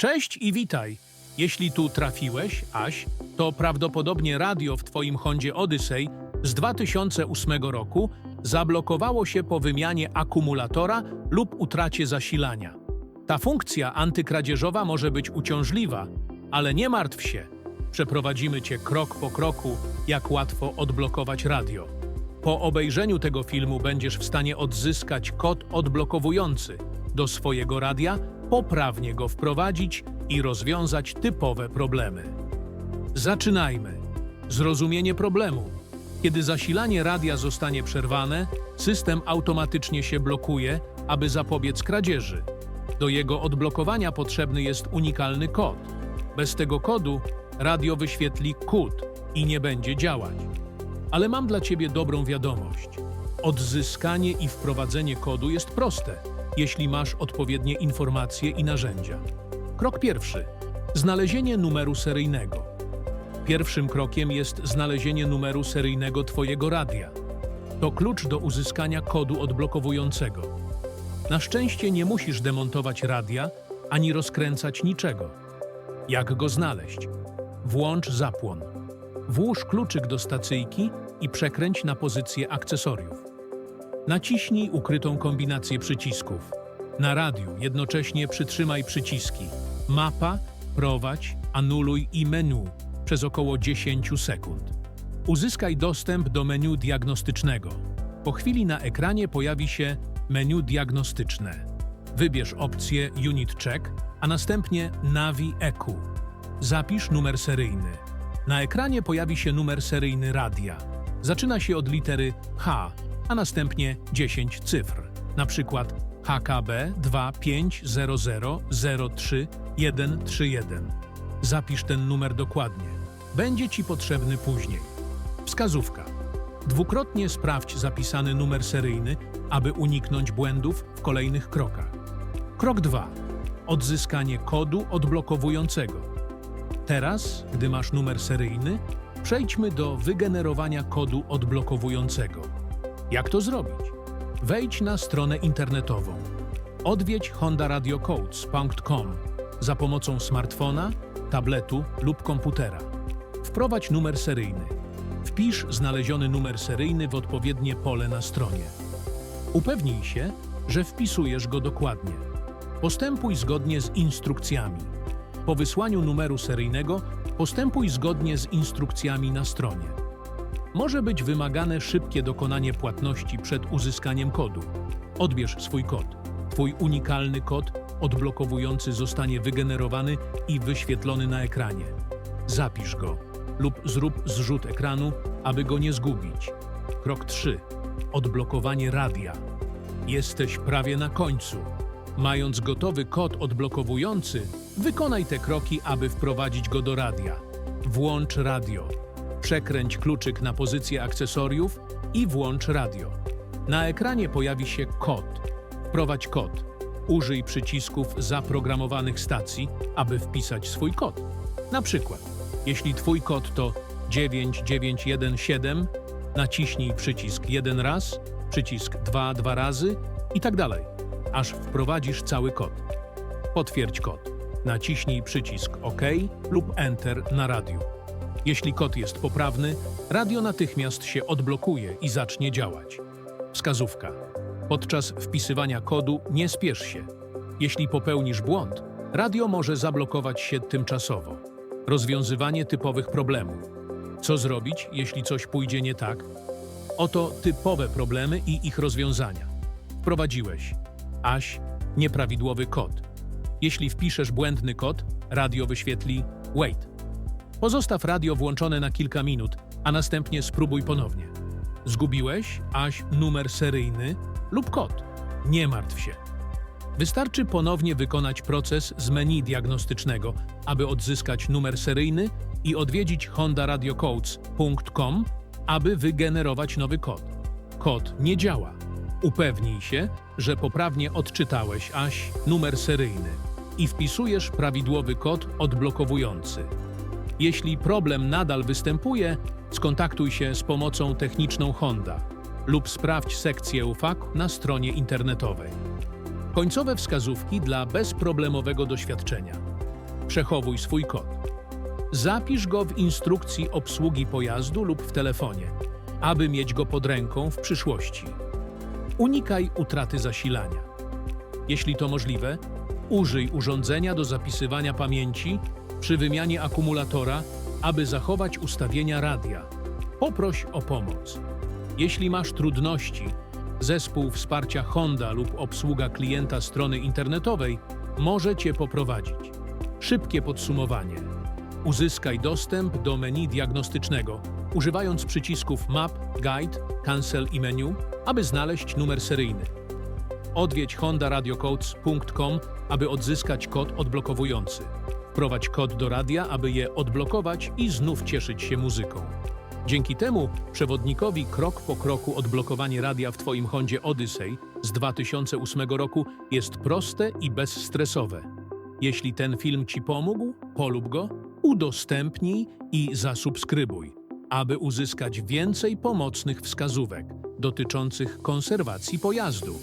Cześć i witaj. Jeśli tu trafiłeś, Aś, to prawdopodobnie radio w twoim Hondzie Odyssey z 2008 roku zablokowało się po wymianie akumulatora lub utracie zasilania. Ta funkcja antykradzieżowa może być uciążliwa, ale nie martw się. Przeprowadzimy cię krok po kroku, jak łatwo odblokować radio. Po obejrzeniu tego filmu będziesz w stanie odzyskać kod odblokowujący do swojego radia, poprawnie go wprowadzić i rozwiązać typowe problemy. Zaczynajmy. Zrozumienie problemu. Kiedy zasilanie radia zostanie przerwane, system automatycznie się blokuje, aby zapobiec kradzieży. Do jego odblokowania potrzebny jest unikalny kod. Bez tego kodu radio wyświetli kód i nie będzie działać. Ale mam dla Ciebie dobrą wiadomość. Odzyskanie i wprowadzenie kodu jest proste, jeśli masz odpowiednie informacje i narzędzia. Krok pierwszy. Znalezienie numeru seryjnego. Pierwszym krokiem jest znalezienie numeru seryjnego Twojego radia. To klucz do uzyskania kodu odblokowującego. Na szczęście nie musisz demontować radia ani rozkręcać niczego. Jak go znaleźć? Włącz zapłon. Włóż kluczyk do stacyjki i przekręć na pozycję akcesoriów. Naciśnij ukrytą kombinację przycisków. Na radiu jednocześnie przytrzymaj przyciski Mapa, Prowadź, Anuluj i Menu przez około 10 sekund. Uzyskaj dostęp do menu diagnostycznego. Po chwili na ekranie pojawi się menu diagnostyczne. Wybierz opcję Unit Check, a następnie Navi EQ. Zapisz numer seryjny. Na ekranie pojawi się numer seryjny radia. Zaczyna się od litery H, a następnie 10 cyfr, na przykład HKB 250003131. Zapisz ten numer dokładnie. Będzie Ci potrzebny później. Wskazówka. Dwukrotnie sprawdź zapisany numer seryjny, aby uniknąć błędów w kolejnych krokach. Krok 2. Odzyskanie kodu odblokowującego. Teraz, gdy masz numer seryjny, przejdźmy do wygenerowania kodu odblokowującego. Jak to zrobić? Wejdź na stronę internetową. Odwiedź hondaradiocodes.com za pomocą smartfona, tabletu lub komputera. Wprowadź numer seryjny. Wpisz znaleziony numer seryjny w odpowiednie pole na stronie. Upewnij się, że wpisujesz go dokładnie. Postępuj zgodnie z instrukcjami. Po wysłaniu numeru seryjnego postępuj zgodnie z instrukcjami na stronie. Może być wymagane szybkie dokonanie płatności przed uzyskaniem kodu. Odbierz swój kod. Twój unikalny kod odblokowujący zostanie wygenerowany i wyświetlony na ekranie. Zapisz go lub zrób zrzut ekranu, aby go nie zgubić. Krok 3. Odblokowanie radia. Jesteś prawie na końcu. Mając gotowy kod odblokowujący, wykonaj te kroki, aby wprowadzić go do radia. Włącz radio. Przekręć kluczyk na pozycję akcesoriów i włącz radio. Na ekranie pojawi się kod. Wprowadź kod. Użyj przycisków zaprogramowanych stacji, aby wpisać swój kod. Na przykład, jeśli Twój kod to 9917, naciśnij przycisk jeden raz, przycisk dwa dwa razy i tak dalej, aż wprowadzisz cały kod. Potwierdź kod. Naciśnij przycisk OK lub Enter na radiu. Jeśli kod jest poprawny, radio natychmiast się odblokuje i zacznie działać. Wskazówka. Podczas wpisywania kodu nie spiesz się. Jeśli popełnisz błąd, radio może zablokować się tymczasowo. Rozwiązywanie typowych problemów. Co zrobić, jeśli coś pójdzie nie tak? Oto typowe problemy i ich rozwiązania. Wprowadziłeś AŚ nieprawidłowy kod. Jeśli wpiszesz błędny kod, radio wyświetli Wait. Pozostaw radio włączone na kilka minut, a następnie spróbuj ponownie. Zgubiłeś aś numer seryjny lub kod. Nie martw się. Wystarczy ponownie wykonać proces z menu diagnostycznego, aby odzyskać numer seryjny i odwiedzić hondaradiocodes.com, aby wygenerować nowy kod. Kod nie działa. Upewnij się, że poprawnie odczytałeś aś numer seryjny i wpisujesz prawidłowy kod odblokowujący. Jeśli problem nadal występuje, skontaktuj się z pomocą techniczną Honda lub sprawdź sekcję UFAQ na stronie internetowej. Końcowe wskazówki dla bezproblemowego doświadczenia. Przechowuj swój kod. Zapisz go w instrukcji obsługi pojazdu lub w telefonie, aby mieć go pod ręką w przyszłości. Unikaj utraty zasilania. Jeśli to możliwe, użyj urządzenia do zapisywania pamięci przy wymianie akumulatora, aby zachować ustawienia radia. Poproś o pomoc. Jeśli masz trudności, zespół wsparcia Honda lub obsługa klienta strony internetowej może Cię poprowadzić. Szybkie podsumowanie. Uzyskaj dostęp do menu diagnostycznego, używając przycisków Map, Guide, Cancel i Menu, aby znaleźć numer seryjny. Odwiedź hondaradiocodes.com, aby odzyskać kod odblokowujący. Wprowadź kod do radia, aby je odblokować i znów cieszyć się muzyką. Dzięki temu przewodnikowi krok po kroku odblokowanie radia w Twoim Hondzie Odyssey z 2008 roku jest proste i bezstresowe. Jeśli ten film Ci pomógł, polub go, udostępnij i zasubskrybuj, aby uzyskać więcej pomocnych wskazówek dotyczących konserwacji pojazdu.